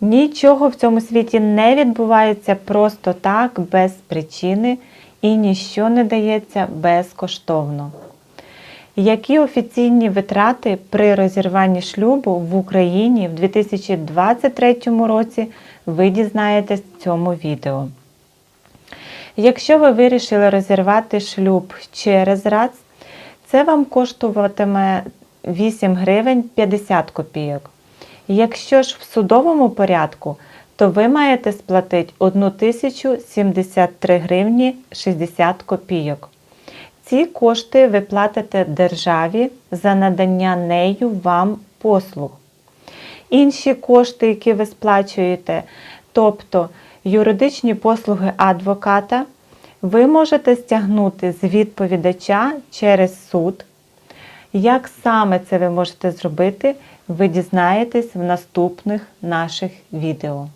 Нічого в цьому світі не відбувається просто так, без причини, і ніщо не дається безкоштовно. Які офіційні витрати при розірванні шлюбу в Україні в 2023 році ви дізнаєтесь в цьому відео? Якщо ви вирішили розірвати шлюб через РАЦ, це вам коштуватиме 8 гривень 50 копійок. Якщо ж в судовому порядку, то ви маєте сплатити 1073 гривні 60 копійок. Ці кошти ви платите державі за надання нею вам послуг. Інші кошти, які ви сплачуєте, тобто юридичні послуги адвоката, ви можете стягнути з відповідача через суд. Як саме це ви можете зробити, ви дізнаєтесь в наступних наших відео.